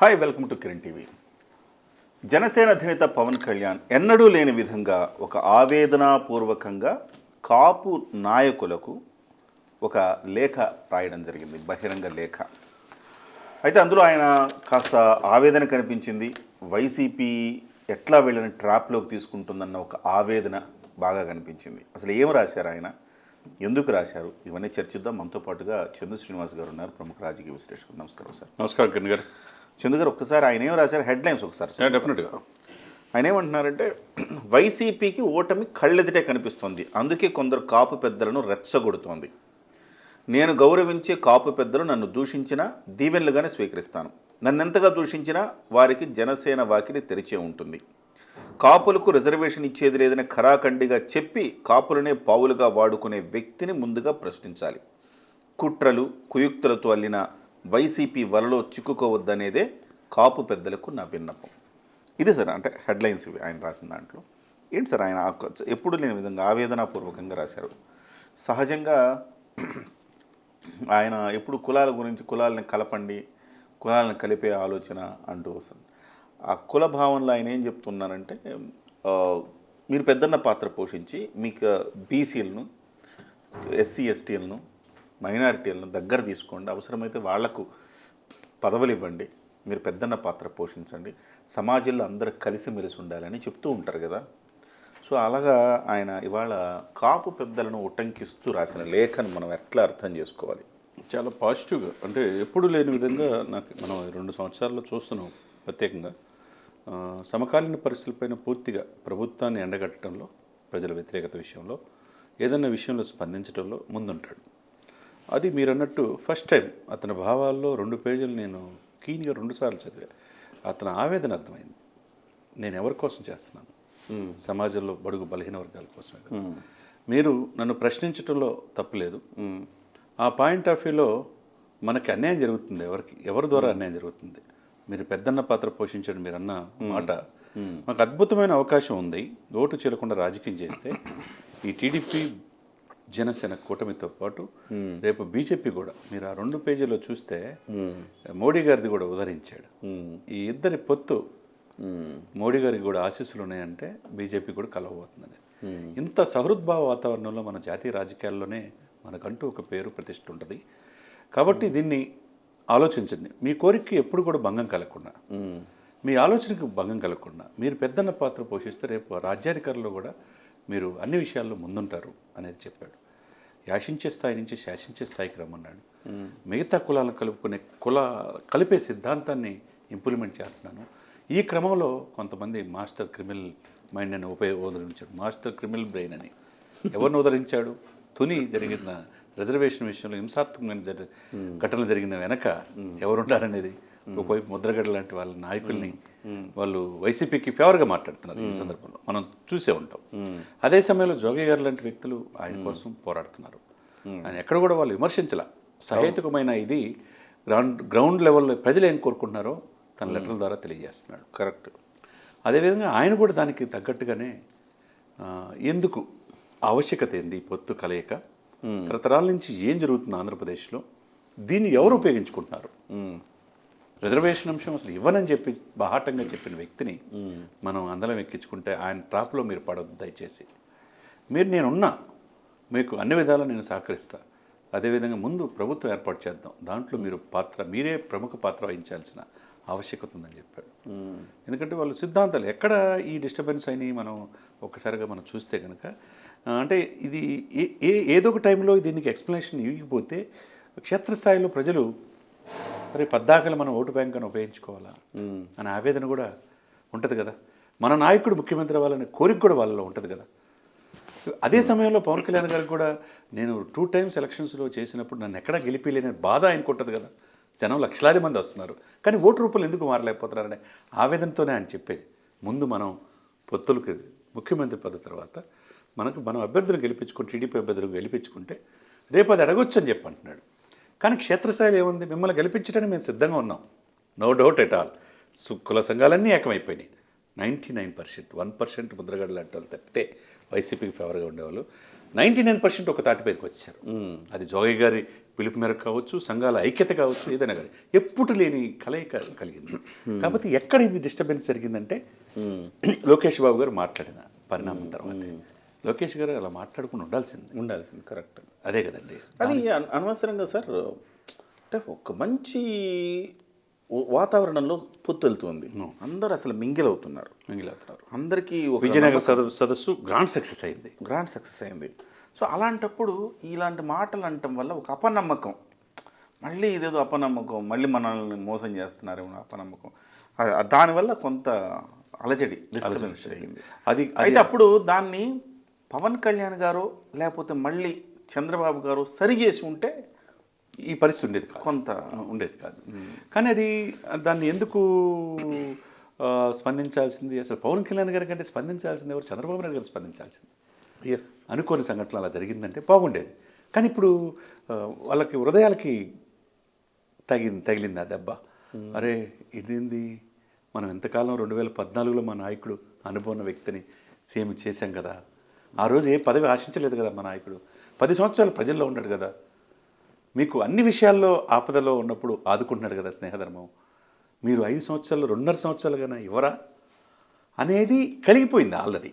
Hi welcome to Kiran TV. Janasena అధినేత పవన్ కళ్యాణ్ ఎన్నడూ లేని విధంగా ఒక ఆవేదనాపూర్వకంగా కాపు నాయకులకు ఒక లేఖ రాయడం జరిగింది బహిరంగ లేఖ. అయితే అందులో ఆయన కాస్త ఆవేదన కనిపించింది వైసీపీ ఎట్లా వెళ్ళని ట్రాప్లోకి తీసుకుంటుందన్న ఒక ఆవేదన బాగా కనిపించింది. అసలు ఏం రాశారు ఆయన? ఎందుకు రాశారు? ఇవన్నీ చర్చిద్దాం. మనతో పాటుగా చందు శ్రీనివాస్ గారు ఉన్నారు ప్రముఖ రాజకీయ విశ్లేషకులు. నమస్కారం సార్. నమస్కారం కిరణ్ గారు. చందు గారు ఒక్కసారి ఆయన ఏం రాశారు? హెడ్లైన్స్ ఒకసారి సార్. డెఫినెట్గా. ఆయన ఏమంటున్నారంటే వైసీపీకి ఓటమి కళ్ళెదిటే కనిపిస్తోంది. అందుకే కొందరు కాపు పెద్దలను రెచ్చగొడుతోంది. నేను గౌరవించే కాపు పెద్దలు నన్ను దూషించినా దీవెనలుగానే స్వీకరిస్తాను. నన్నెంతగా దూషించినా వారికి జనసేన వాకిలి తెరిచే ఉంటుంది. కాపులకు రిజర్వేషన్ ఇచ్చేది లేదని ఖరాఖండిగా చెప్పి కాపులనే పావులుగా వాడుకునే వ్యక్తిని ముందుగా ప్రశ్నించాలి. కుట్రలు కుయుక్తులతో అల్లిన వైసీపీ వలలో చిక్కుకోవద్దనేదే కాపు పెద్దలకు నా విన్నపం. ఇది సార్ అంటే హెడ్లైన్స్ ఇవి ఆయన రాసిన దాంట్లో. ఏంటి సార్ ఆయన ఆ- ఎప్పుడు లేని విధంగా ఆవేదనాపూర్వకంగా రాశారు? సహజంగా ఆయన ఎప్పుడు కులాల గురించి కులాలని కలపండి కులాలను కలిపే ఆలోచన అంటూ వస్తుంది. ఆ కుల భావనలో ఆయన ఏం చెప్తున్నారంటే మీరు పెద్దన్న పాత్ర పోషించి మీకు బీసీలను ఎస్సీ ఎస్టీలను మైనారిటీలను దగ్గర తీసుకోండి. అవసరమైతే వాళ్ళకు పదవులు ఇవ్వండి. మీరు పెద్దన్న పాత్ర పోషించండి. సమాజంలో అందరూ కలిసిమెలిసి ఉండాలని చెప్తూ ఉంటారు కదా. సో అలాగా ఆయన ఇవాళ కాపు పెద్దలను ఉటంకిస్తూ రాసిన లేఖను మనం ఎట్లా అర్థం చేసుకోవాలి? చాలా పాజిటివ్గా అంటే ఎప్పుడు లేని విధంగా నాకు మనం రెండు సంవత్సరాల్లో చూస్తున్నాం ప్రత్యేకంగా. సమకాలీన పరిస్థితులపైన పూర్తిగా ప్రభుత్వాన్ని ఎండగట్టడంలో ప్రజల వ్యతిరేకత విషయంలో ఏదైనా విషయంలో స్పందించడంలో ముందుంటాడు. అది మీరు అన్నట్టు ఫస్ట్ టైం అతని భావాల్లో రెండు పేజీలు నేను కీన్గా రెండుసార్లు చదివా అతని ఆవేదన అర్థమైంది. నేను ఎవరి కోసం చేస్తున్నాను? సమాజంలో బడుగు బలహీన వర్గాల కోసమే కదా. మీరు నన్ను ప్రశ్నించడంలో తప్పులేదు. ఆ పాయింట్ ఆఫ్ వ్యూలో మనకి అన్యాయం జరుగుతుంది ఎవరికి? ఎవరి ద్వారా అన్యాయం జరుగుతుంది? మీరు పెద్దన్న పాత్ర పోషించండి మీరు అన్న మాట. మాకు అద్భుతమైన అవకాశం ఉంది. ఓటు చేరకుండా రాజకీయం చేస్తే ఈ టీడీపీ జనసేన కూటమితో పాటు రేపు బీజేపీ కూడా మీరు ఆ రెండు పేజీలో చూస్తే మోడీ గారిది కూడా ఉదరించాడు. ఈ ఇద్దరి పొత్తు మోడీ గారికి కూడా ఆశీస్సులు ఉన్నాయంటే బీజేపీ కూడా కలవబోతుందని. ఇంత సహృద్భావ వాతావరణంలో మన జాతీయ రాజకీయాల్లోనే మనకంటూ ఒక పేరు ప్రతిష్ట ఉంటుంది. కాబట్టి దీన్ని ఆలోచించండి. మీ కోరికకి ఎప్పుడు కూడా భంగం కలగకుండా మీ ఆలోచనకు భంగం కలగకుండా మీరు పెద్దన్న పాత్ర పోషిస్తే రేపు రాజ్యాధికారులు కూడా మీరు అన్ని విషయాల్లో ముందుంటారు అనేది చెప్పాడు. యాశించే స్థాయి నుంచి శాసించే స్థాయికి రమ్మన్నాడు. మిగతా కులాలను కలుపుకునే కుల కలిపే సిద్ధాంతాన్ని ఇంప్లిమెంట్ చేస్తున్నాను. ఈ క్రమంలో కొంతమంది మాస్టర్ క్రిమినల్ మైండ్ అని ఉపయోగించాడు. మాస్టర్ క్రిమినల్ బ్రెయిన్ అని. ఎవరిని ఉదరించాడు? తుని జరిగిన రిజర్వేషన్ విషయంలో హింసాత్మకమైన జరి ఘటనలు జరిగిన వెనక ఎవరుంటారనేది ఒకవైపు ముద్రగడ లాంటి వాళ్ళ నాయకుల్ని వాళ్ళు వైసీపీకి ఫేవర్గా మాట్లాడుతున్నారు ఈ సందర్భంలో. మనం చూసే ఉంటాం. అదే సమయంలో జోగి గారు లాంటి వ్యక్తులు ఆయన కోసం పోరాడుతున్నారు. ఆయన ఎక్కడ కూడా వాళ్ళు విమర్శించాల. సహేతుకమైన ఇది గ్రౌండ్ గ్రౌండ్ లెవెల్లో ప్రజలు ఏం కోరుకుంటున్నారో తన లెటర్ల ద్వారా తెలియజేస్తున్నాడు. కరెక్ట్. అదేవిధంగా ఆయన కూడా దానికి తగ్గట్టుగానే ఎందుకు ఆవశ్యకత ఏంది ఈ పొత్తు కలయిక? తరతరాల నుంచి ఏం జరుగుతుంది ఆంధ్రప్రదేశ్లో? దీన్ని ఎవరు ఉపయోగించుకుంటున్నారు? రిజర్వేషన్ అంశం అసలు ఇవ్వనని చెప్పి బాహాటంగా చెప్పిన వ్యక్తిని మనం అందరం ఎక్కించుకుంటే ఆయన ట్రాప్లో మీరు పడవద్దు దయచేసి. మీరు నేనున్నా మీకు అన్ని విధాలా నేను సహకరిస్తా. అదేవిధంగా ముందు ప్రభుత్వం ఏర్పాటు చేద్దాం. దాంట్లో మీరు పాత్ర మీరే ప్రముఖ పాత్ర వహించాల్సిన ఆవశ్యకత ఉందని చెప్పాడు. ఎందుకంటే వాళ్ళు సిద్ధాంతాలు ఎక్కడ ఈ డిస్టర్బెన్స్ అయినాయి మనం ఒక్కసారిగా మనం చూస్తే కనుక అంటే ఇది ఏ ఏ ఏదో ఒక టైంలో దీనికి ఎక్స్ప్లెనేషన్ ఇవ్వకపోతే క్షేత్రస్థాయిలో ప్రజలు మరి పద్దాకలు మనం ఓటు బ్యాంక్ అని ఉపయోగించుకోవాలా అనే ఆవేదన కూడా ఉంటుంది కదా. మన నాయకుడు ముఖ్యమంత్రి అవ్వాలనే కోరిక కూడా వాళ్ళలో ఉంటుంది కదా. అదే సమయంలో పవన్ కళ్యాణ్ గారికి కూడా నేను టూ టైమ్స్ ఎలక్షన్స్లో చేసినప్పుడు నన్ను ఎక్కడా గెలిపిలేని బాధ ఆయనకు ఉంటుంది కదా. జనం లక్షలాది మంది వస్తున్నారు. కానీ ఓటు రూపాయలు ఎందుకు మారలేకపోతున్నారనే ఆవేదనతోనే ఆయన చెప్పేది. ముందు మనం పొత్తులకు ముఖ్యమంత్రి పదవి తర్వాత మనకు మనం అభ్యర్థులు గెలిపించుకుంటే టీడీపీ అభ్యర్థులు గెలిపించుకుంటే రేపు అది అడగొచ్చు అని చెప్పి అంటున్నాడు కానీ క్షేత్రస్థాయిలో ఏముంది? మిమ్మల్ని గెలిపించడానికి మేము సిద్ధంగా ఉన్నాం. నో డౌట్ ఎట్ ఆల్ కుల సంఘాలన్నీ ఏకమైపోయినాయి. Ninety nine percent one percent Mudragada లాంటి వాళ్ళు తప్పితే వైసీపీకి ఫేవర్గా ఉండేవాళ్ళు. నైంటీ నైన్ పర్సెంట్ ఒక తాటిపైకి వచ్చారు. అది జోగయ్య గారి పిలుపు మేరకు కావచ్చు సంఘాల ఐక్యత కావచ్చు ఏదైనా కానీ. ఎప్పుడు లేని కలయిక కలిగింది. కాకపోతే ఎక్కడ ఇది డిస్టర్బెన్స్ జరిగిందంటే లోకేష్ బాబు గారు మాట్లాడిన పరిణామం తర్వాత. లోకేష్ గారు అలా మాట్లాడుకుని ఉండాల్సింది. ఉండాల్సింది కరెక్ట్ అదే కదండి. అది అన- అనవసరంగా సార్ అంటే ఒక మంచి వాతావరణంలో పొత్తు వెళ్తుంది అందరూ అసలు మింగిల్ అవుతున్నారు మిగిలితున్నారు అందరికీ ఒక విజయనగర సద- సదస్సు గ్రాండ్ సక్సెస్ అయింది. గ్రాండ్ సక్సెస్ అయింది. సో అలాంటప్పుడు ఇలాంటి మాటలు అనటం వల్ల ఒక అపనమ్మకం. మళ్ళీ ఇదేదో అపనమ్మకం మళ్ళీ మనల్ని మోసం చేస్తున్నారేమో అపనమ్మకం. దానివల్ల కొంత అలజడి అది అయితే అప్పుడు దాన్ని పవన్ కళ్యాణ్ గారు లేకపోతే మళ్ళీ చంద్రబాబు గారు సరి చేసి ఉంటే ఈ పరిస్థితి ఉండేది కాదు. కొంత ఉండేది కాదు. కానీ అది దాన్ని ఎందుకు స్పందించాల్సింది? అసలు పవన్ కళ్యాణ్ గారి కంటే స్పందించాల్సింది ఎవరు? చంద్రబాబు నాయుడు గారు స్పందించాల్సింది. ఎస్ అనుకోని సంఘటన అలా జరిగిందంటే బాగుండేది. కానీ ఇప్పుడు వాళ్ళకి హృదయాలకి తగింది తగిలింది ఆ దెబ్బ అరే ఇదేంది? మనం ఎంతకాలం రెండు వేల పద్నాలుగులో మా నాయకుడు అనుభవం వ్యక్తిని సీఎం చేశాం కదా. ఆ రోజు ఏ పదవి ఆశించలేదు కదా మా నాయకుడు. పది సంవత్సరాలు ప్రజల్లో ఉన్నాడు కదా. మీకు అన్ని విషయాల్లో ఆపదలో ఉన్నప్పుడు ఆదుకుంటున్నాడు కదా స్నేహధర్మం. మీరు ఐదు సంవత్సరాలు రెండున్నర సంవత్సరాలుగానే ఇవ్వరా? అనేది కలిగిపోయింది ఆల్రెడీ.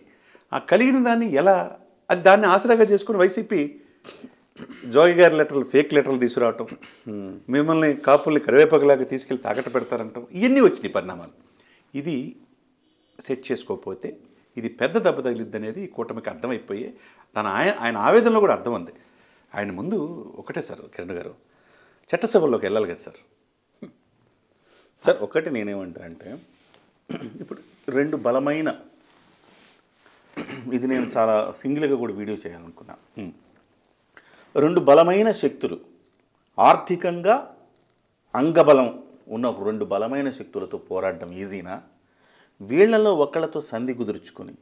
ఆ కలిగిన దాన్ని ఎలా అది దాన్ని ఆసరాగా చేసుకుని వైసీపీ జోగి గారి లెటర్లు ఫేక్ లెటర్లు తీసుకురావటం మిమ్మల్ని కాపుల్ని కరివేపకలాగా తీసుకెళ్ళి తాకట్టు పెడతారంటాం ఇవన్నీ వచ్చినాయి పరిణామాలు. ఇది సెట్ చేసుకోకపోతే ఇది పెద్ద దెబ్బ తగిలిద్ది అనేది ఈ కూటమికి అర్థమైపోయి తన ఆయన ఆయన ఆవేదనలో కూడా అర్థం ఉంది. ఆయన ముందు ఒకటే సార్ కిరణ్ గారు. చట్టసభల్లోకి వెళ్ళాలి కదా సార్. సార్ ఒకటి నేనేమంటా అంటే ఇప్పుడు రెండు బలమైన ఇది నేను చాలా సింగిల్గా కూడా వీడియో చేయాలనుకున్నా. రెండు బలమైన శక్తులు ఆర్థికంగా అంగబలం ఉన్న ఒక రెండు బలమైన శక్తులతో పోరాడడం ఈజీనా? వీళ్ళలో ఒకళ్ళతో సంధి కుదుర్చుకొని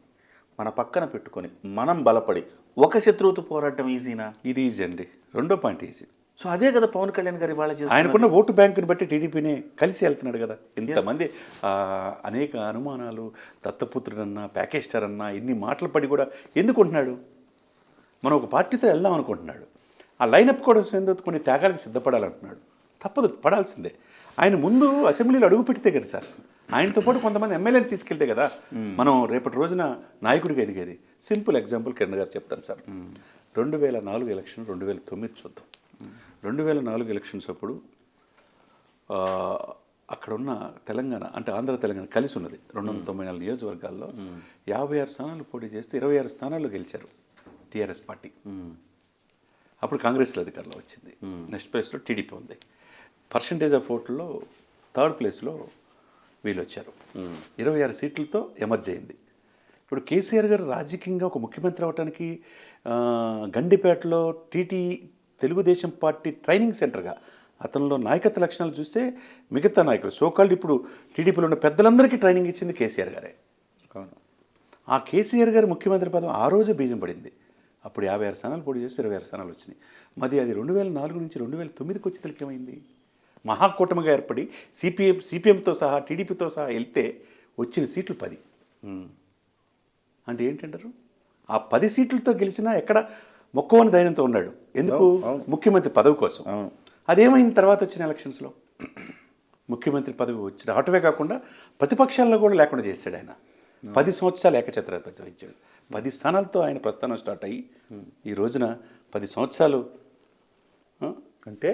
మన పక్కన పెట్టుకొని మనం బలపడి ఒక శత్రువుతో పోరాడడం ఈజీనా? ఇది ఈజీ అండి. రెండో పాయింట్ ఈజీ. సో అదే కదా పవన్ కళ్యాణ్ గారు ఇవాళ చేస్తున్నారు. ఆయనకున్న ఓటు బ్యాంకుని బట్టి టీడీపీనే కలిసి వెళ్తున్నాడు కదా. ఇంతమంది అనేక అనుమానాలు దత్తపుత్రుడన్నా ప్యాకేజ్ స్టార్ అన్నా ఇన్ని మాటలు పడి కూడా ఎందుకు ఉంటున్నాడు? మనం ఒక పార్టీతో వెళ్దాం అనుకుంటున్నాడు. ఆ లైనప్ కూడా ఎందుకు కొన్ని త్యాగాలకు సిద్ధపడాలంటున్నాడు. తప్పదు పడాల్సిందే. ఆయన ముందు అసెంబ్లీలో అడుగు పెడితే కదా సార్. ఆయనతో పాటు కొంతమంది ఎమ్మెల్యేని తీసుకెళ్తే కదా మనం రేపటి రోజున నాయకుడిగా ఎదిగేది. సింపుల్ ఎగ్జాంపుల్ కిరణ్ గారు చెప్తాను సార్. రెండు వేల నాలుగు ఎలక్షన్ రెండు వేల తొమ్మిది చూద్దాం. రెండు వేల నాలుగు ఎలక్షన్స్ అప్పుడు అక్కడ ఉన్న తెలంగాణ అంటే ఆంధ్ర తెలంగాణ కలిసి ఉన్నది. రెండు వందల తొంభై నాలుగు నియోజకవర్గాల్లో యాభై ఆరు స్థానాలు పోటీ చేస్తే ఇరవై ఆరు స్థానాల్లో గెలిచారు టీఆర్ఎస్ పార్టీ. అప్పుడు కాంగ్రెస్లో అధికారంలో వచ్చింది. నెక్స్ట్ ప్లేస్లో టీడీపీ ఉంది. పర్సంటేజ్ ఆఫ్ ఓట్లలో థర్డ్ ప్లేస్లో వీళ్ళు వచ్చారు ఇరవై ఆరు సీట్లతో ఎమర్జ్ అయింది. ఇప్పుడు కేసీఆర్ గారు రాజకీయంగా ఒక ముఖ్యమంత్రి అవడానికి గండిపేటలో టీటీ తెలుగుదేశం పార్టీ ట్రైనింగ్ సెంటర్గా అతనిలో నాయకత్వ లక్షణాలు చూస్తే మిగతా నాయకులు సోకాల్డ్ ఇప్పుడు టీడీపీలో ఉన్న పెద్దలందరికీ ట్రైనింగ్ ఇచ్చింది కేసీఆర్ గారే. అవును. ఆ కేసీఆర్ గారు ముఖ్యమంత్రి పదం ఆ రోజే బీజం పడింది. అప్పుడు యాభై ఆరు స్థానాలు పోటీ చేస్తే ఇరవై ఆరు స్థానాలు వచ్చినాయి. మరి అది రెండు వేల నాలుగు నుంచి రెండు వేల తొమ్మిదికి వచ్చేసరికి ఏమైంది? మహాకూటమిగా ఏర్పడి సిపిఎం సిపిఎంతో సహా టీడీపీతో సహా వెళ్తే వచ్చిన సీట్లు పది. అంటే ఏంటంటారు? ఆ పది సీట్లతో గెలిచినా ఎక్కడ మొక్కవని ధైర్యంతో ఉన్నాడు. ఎందుకు? ముఖ్యమంత్రి పదవి కోసం. అదేమైంది తర్వాత వచ్చిన ఎలక్షన్స్లో? ముఖ్యమంత్రి పదవి వచ్చి రావటమే కాకుండా ప్రతిపక్షాల్లో కూడా లేకుండా చేశాడు ఆయన. పది సంవత్సరాలు ఏకఛత్రాధిపతి వహించాడు. పది స్థానాలతో ఆయన ప్రస్థానం స్టార్ట్ అయ్యి ఈ రోజున పది సంవత్సరాలు అంటే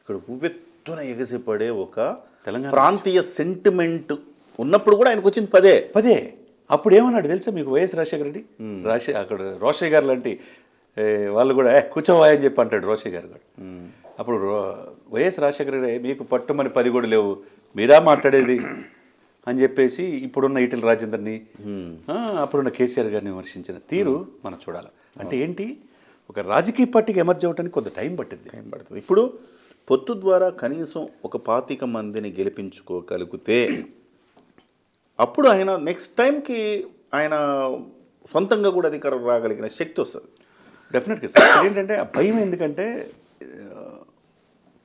ఇక్కడ ఉవ్వెత్తున ఎగసిపడే ఒక తెలంగాణ ప్రాంతీయ సెంటిమెంట్ ఉన్నప్పుడు కూడా ఆయనకు వచ్చింది పదే. పదే. అప్పుడు ఏమన్నాడు తెలుసా మీకు వైఎస్ రాజశేఖర రెడ్డి? రాజశే అక్కడ రోషయ్య గారు లాంటి వాళ్ళు కూడా ఏ కూర్చోవాయని అని చెప్పి అంటాడు రోషయ్య గారు కూడా. అప్పుడు రో- వైఎస్ రాజశేఖర రెడ్డి మీకు పట్టుమని పది కూడా లేవు. మీరా మాట్లాడేది? అని చెప్పేసి ఇప్పుడున్న ఈటల రాజేందర్ని అప్పుడున్న కేసీఆర్ గారిని విమర్శించిన తీరు మనం చూడాలి. అంటే ఏంటి? ఒక రాజకీయ పార్టీకి ఎమర్జ్ అవ్వడానికి కొంత టైం పట్టింది టైం పడుతుంది. ఇప్పుడు పొత్తు ద్వారా కనీసం ఒక పాతిక మందిని గెలిపించుకోగలిగితే అప్పుడు ఆయన నెక్స్ట్ టైంకి ఆయన సొంతంగా కూడా అధికారం రాగలిగిన శక్తి వస్తుంది. డెఫినెట్గా సార్. ఏంటంటే ఆ భయం ఎందుకంటే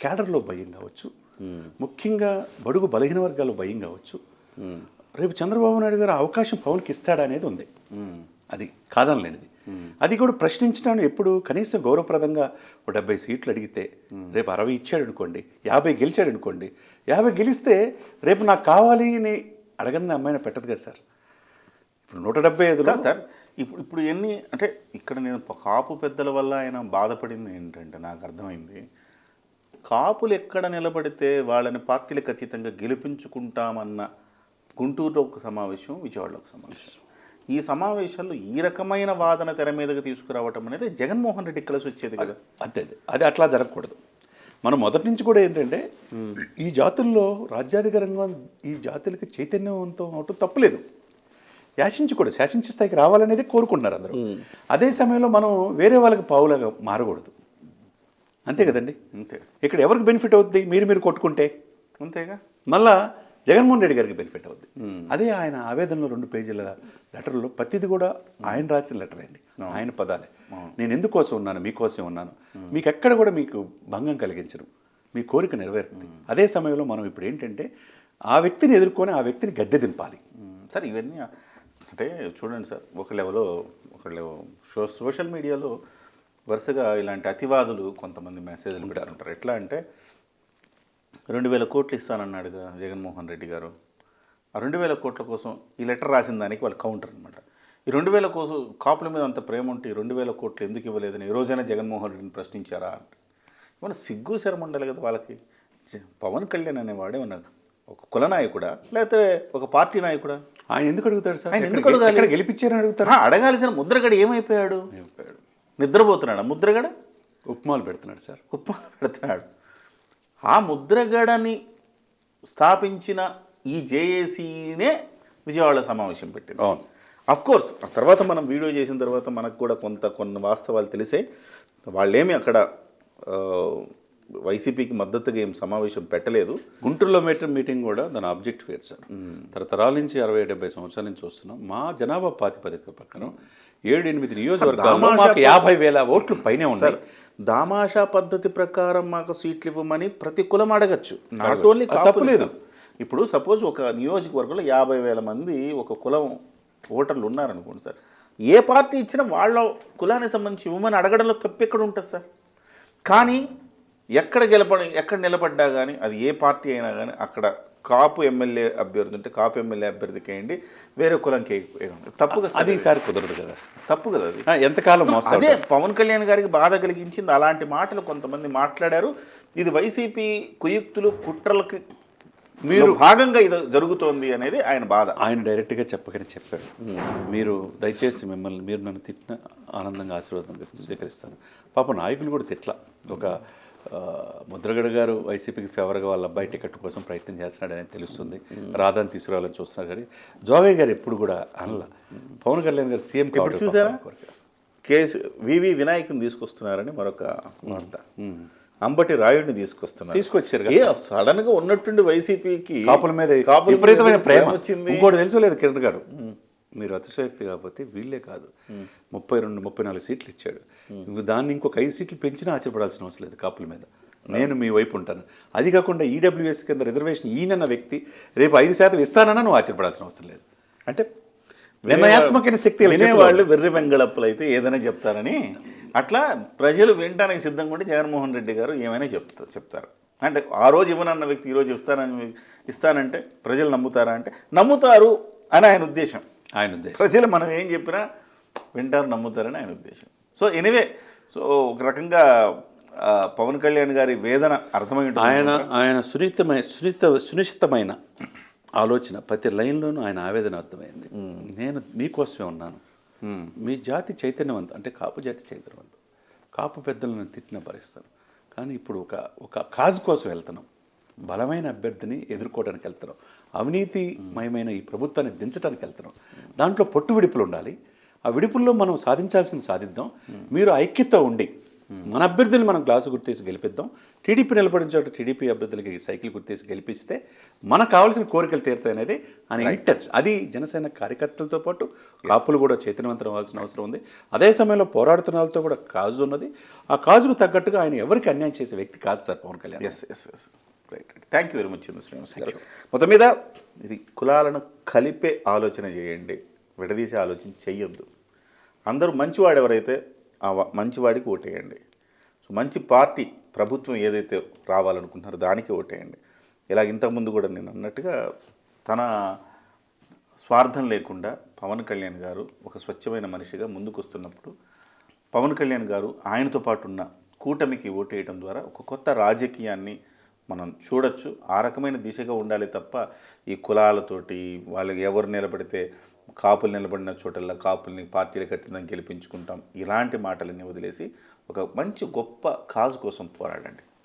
క్యాడర్లో భయం కావచ్చు ముఖ్యంగా బడుగు బలహీన వర్గాల్లో భయం కావచ్చు. రేపు చంద్రబాబు నాయుడు గారు అవకాశం పవన్కి ఇస్తాడా అనేది ఉంది అది కాదనలేనిది. అది కూడా ప్రశ్నించడానికి ఎప్పుడు కనీసం గౌరవప్రదంగా ఒక డెబ్బై సీట్లు అడిగితే రేపు అరవై ఇచ్చాడు అనుకోండి యాభై గెలిచాడు అనుకోండి యాభై గెలిస్తే రేపు నాకు కావాలి అని అడగని అమ్మాయిని పెట్టదు కదా సార్. ఇప్పుడు నూట డెబ్బై ఐదులో సార్ ఇప్పుడు ఇప్పుడు ఎన్ని అంటే ఇక్కడ నేను కాపు పెద్దల వల్ల ఆయన బాధపడింది ఏంటంటే నాకు అర్థమైంది. కాపులు ఎక్కడ నిలబడితే వాళ్ళని పార్టీలకు అతీతంగా గెలిపించుకుంటామన్న గుంటూరులో ఒక సమావేశం విజయవాడలో ఒక సమావేశం. ఈ సమావేశాల్లో ఈ రకమైన వాదన తెర మీదకి తీసుకురావటం అనేది జగన్మోహన్ రెడ్డి కలిసి వచ్చేది కదా. అది అది అట్లా జరగకూడదు. మనం మొదటి నుంచి కూడా ఏంటంటే ఈ జాతుల్లో రాజ్యాధికారంగా ఈ జాతులకి చైతన్యవంతం అవటం తప్పులేదు. యాచించకూడదు శాసించే స్థాయికి రావాలనేది కోరుకుంటున్నారు అందరూ. అదే సమయంలో మనం వేరే వాళ్ళకి పావులాగా మారకూడదు. అంతే కదండి? అంతే. ఇక్కడ ఎవరికి బెనిఫిట్ అవుద్ది? మీరు మీరు కొట్టుకుంటే. అంతేగా? మళ్ళా జగన్మోహన్ రెడ్డి గారికి బెనిఫిట్ అవుద్ది. అదే ఆయన ఆవేదనలో రెండు పేజీల లెటర్లో ప్రతిది కూడా ఆయన రాసిన లెటర్ అండి. ఆయన పదాలే. నేను ఎందుకోసం ఉన్నాను? మీకోసం ఉన్నాను. మీకు ఎక్కడ కూడా మీకు భంగం కలిగించరు. మీ కోరిక నెరవేరుతుంది. అదే సమయంలో మనం ఇప్పుడు ఏంటంటే ఆ వ్యక్తిని ఎదుర్కొని ఆ వ్యక్తిని గద్దె దింపాలి. సార్ ఇవన్నీ అంటే చూడండి సార్ ఒక లెవెల్లో ఒక లెవెల్ సోషల్ మీడియాలో వరుసగా ఇలాంటి అతివాదులు కొంతమంది మెసేజ్లు పెడుతుంటారు ఎట్లా అంటే రెండు వేల కోట్లు ఇస్తానన్నాడుగా జగన్మోహన్ రెడ్డి గారు. ఆ రెండు వేల కోట్ల కోసం ఈ లెటర్ రాసిన దానికి వాళ్ళు కౌంటర్ అనమాట ఈ రెండు వేల కోసం కాపుల మీద అంత ప్రేమ ఉంటే ఈ రెండు వేల కోట్లు ఎందుకు ఇవ్వలేదని ఈ రోజైనా జగన్మోహన్ రెడ్డిని ప్రశ్నించారా అంటే. ఏమన్నా సిగ్గు శరం ఉండాలి కదా వాళ్ళకి. పవన్ కళ్యాణ్ అనేవాడే ఉన్న ఒక కుల నాయకుడా? లేకపోతే ఒక పార్టీ నాయకుడా? ఆయన ఎందుకు అడుగుతాడు సార్? ఆయన ఎందుకు అడగాలి? ఎక్కడ గెలిపించారని అడుగుతారు? అడగాల్సిన ముద్రగడ ఏమైపోయాడు? నిద్రపోతున్నాడు? ముద్రగడ? ఉప్మాలు పెడుతున్నాడు సార్. ఉప్మా పెడుతున్నాడు. ఆ ముద్రగడని స్థాపించిన ఈ జేఏసీనే విజయవాడ సమావేశం పెట్టింది. అవును. అఫ్ కోర్స్ ఆ తర్వాత మనం వీడియో చేసిన తర్వాత మనకు కూడా కొంత కొన్ని వాస్తవాలు తెలిసే వాళ్ళేమి అక్కడ వైసీపీకి మద్దతుగా ఏం సమావేశం పెట్టలేదు. గుంటూరులో మీటర్ మీటింగ్ కూడా దాని ఆబ్జెక్ట్ వేరు సార్. తరతరాల నుంచి అరవై డెబ్బై సంవత్సరాల నుంచి చూస్తున్నాం మా జనాభా ప్రాతిపదిక పక్కన ఏడు ఎనిమిది నియోజకవర్గాల్లో మాకు యాభై వేల ఓట్లు పైనే ఉన్నాయి. సార్ దామాషా పద్ధతి ప్రకారం మాకు సీట్లు ఇవ్వమని ప్రతి కులం అడగచ్చు. నాట్ ఓన్లీ తప్పులేదు. ఇప్పుడు సపోజ్ ఒక నియోజకవర్గంలో యాభై వేల మంది ఒక కులం ఓటర్లు ఉన్నారనుకోండి సార్ ఏ పార్టీ ఇచ్చినా వాళ్ళ కులానికి సంబంధించి ఇవ్వమని అడగడంలో తప్పు ఎక్కడ ఉంటుంది సార్? కానీ ఎక్కడ గెలపడి ఎక్కడ నిలబడ్డా కానీ అది ఏ పార్టీ అయినా కానీ అక్కడ కాపు ఎమ్మెల్యే అభ్యర్థి ఉంటే కాపు ఎమ్మెల్యే అభ్యర్థికి వేయండి వేరే కులంకి తప్పు కదా అది సార్ ఈసారి కుదరదు కదా. తప్పు కదా అది. ఎంతకాలం అదే పవన్ కళ్యాణ్ గారికి బాధ కలిగించింది అలాంటి మాటలు కొంతమంది మాట్లాడారు. ఇది వైసీపీ కుయుక్తులు కుట్రలకి మీరు భాగంగా ఇది జరుగుతోంది అనేది ఆయన బాధ. ఆయన డైరెక్ట్గా చెప్పకనే చెప్పాడు. మీరు దయచేసి మిమ్మల్ని మీరు నన్ను తిట్టిన ఆనందంగా ఆశీర్వాదం స్వీకరిస్తాను పాప నాయకులు కూడా తిట్ల. ఒక ముద్రగడ గారు వైసీపీకి ఫేవర్గా వాళ్ళ అబ్బాయి టికెట్ కోసం ప్రయత్నం చేస్తున్నాడని తెలుస్తుంది. రాధాని తీసుకురావాలని చూస్తున్నారు కానీ జోగయ్య గారు ఎప్పుడు కూడా అనల. పవన్ కళ్యాణ్ గారు సీఎం ఇప్పుడు చూసారా? కేసు వివి వినాయకుని తీసుకొస్తున్నారని మరొక వార్త. అంబటి రాయుడిని తీసుకొస్తున్నారు. తీసుకొచ్చారు ఏ సడన్గా ఉన్నట్టుండి వైసీపీకి కాపుల మీద కాపుల మీద విపరీతమైన ప్రేమ. వచ్చింది? ఇంకోటి తెలుసు లేదు కిరణ్ గారు. మీరు అతిశయోక్తి కాకపోతే వీళ్ళే కాదు. ముప్పై రెండు ముప్పై నాలుగు సీట్లు ఇచ్చాడు. దాన్ని ఇంకొక ఐదు సీట్లు పెంచినా ఆశ్చర్యపడాల్సిన అవసరం లేదు కాపుల మీద. నేను మీ వైపు ఉంటాను. అది కాకుండా ఈడబ్ల్యూఎస్ కింద రిజర్వేషన్ ఈయనన్న వ్యక్తి రేపు ఐదు శాతం ఇస్తానన్నా నువ్వు ఆశ్చర్యపడాల్సిన అవసరం లేదు. అంటే నిర్ణయాత్మకమైన శక్తి వినేవాళ్ళు వెర్రి వెంగళప్పులు అయితే ఏదైనా చెప్తారని అట్లా ప్రజలు వినటానికి సిద్ధంగా ఉంటే జగన్మోహన్ రెడ్డి గారు ఏమైనా చెప్తారు చెప్తారు. అంటే ఆ రోజు ఇవ్వనన్న వ్యక్తి ఈరోజు ఇస్తానని ఇస్తానంటే ప్రజలు నమ్ముతారా అంటే నమ్ముతారు అని ఆయన ఉద్దేశం. ఆయన ఉద్దేశం. ప్రజలు మనం ఏం చెప్పినా వింటారు నమ్ముతారని ఆయన ఉద్దేశం. సో ఎనివే సో ఒక రకంగా పవన్ కళ్యాణ్ గారి వేదన అర్థమై ఆయన ఆయన సున్నితమైన సున్నిత సునిశ్చితమైన ఆలోచన ప్రతి లైన్లోనూ ఆయన ఆవేదన అర్థమైంది. నేను మీకోసమే ఉన్నాను. మీ జాతి చైతన్యవంతం అంటే కాపు జాతి చైతన్యవంతం. కాపు పెద్దలను తిట్టిన భరిస్తాను కానీ ఇప్పుడు ఒక ఒక కాజ్ కోసం వెళ్తున్నాం. బలమైన అభ్యర్థిని ఎదుర్కోవడానికి వెళ్తున్నాం. అవినీతిమయమైన ఈ ప్రభుత్వాన్ని దించడానికి వెళ్తున్నాం. దాంట్లో పొట్టు విడుపులు ఉండాలి. ఆ విడుపుల్లో మనం సాధించాల్సింది సాధిద్దాం. మీరు ఐక్యత ఉండి మన అభ్యర్థులు మనం గ్లాసు గుర్తేసి గెలిపిద్దాం. టీడీపీ నిలబడిన చోట టీడీపీ అభ్యర్థులకి సైకిల్ గుర్తేసి గెలిపిస్తే మనకు కావాల్సిన కోరికలు తీరుతాయి అనేది ఆయన ఇంటర్. అది జనసేన కార్యకర్తలతో పాటు కాపులు కూడా చైతన్యవంతం అవ్వాల్సిన అవసరం ఉంది. అదే సమయంలో పోరాడుతున్న వాళ్ళతో కూడా కాజు ఉన్నది. ఆ కాజుకు తగ్గట్టుగా ఆయన ఎవరికి అన్యాయం చేసే వ్యక్తి కాదు sir Pawan Kalyan. Yes yes yes right thank you very much Srinivas garu మొత్తం మీద ఇది కులాలను కలిపే ఆలోచన చేయండి. విడదీసే ఆలోచన చెయ్యొద్దు. అందరూ మంచివాడు ఎవరైతే ఆ మంచివాడికి ఓటేయండి. సో మంచి పార్టీ ప్రభుత్వం ఏదైతే రావాలనుకుంటున్నారో దానికి ఓటేయండి. ఇలా ఇంతకుముందు కూడా నేను అన్నట్టుగా తన స్వార్థం లేకుండా పవన్ కళ్యాణ్ గారు ఒక స్వచ్ఛమైన మనిషిగా ముందుకు వస్తున్నప్పుడు పవన్ కళ్యాణ్ గారు ఆయనతో పాటు ఉన్న కూటమికి ఓటేయడం ద్వారా ఒక కొత్త రాజకీయాన్ని మనం చూడొచ్చు. ఆ రకమైన దిశగా ఉండాలి తప్ప ఈ కులాలతోటి వాళ్ళకి ఎవరు నిలబడితే కాపులు నిలబడిన చోటల్లో కాపుల్ని పార్టీలకు అత్యంతం గెలిపించుకుంటాం. ఇలాంటి మాటలన్నీ వదిలేసి ఒక మంచి గొప్ప కాజు కోసం పోరాడండి.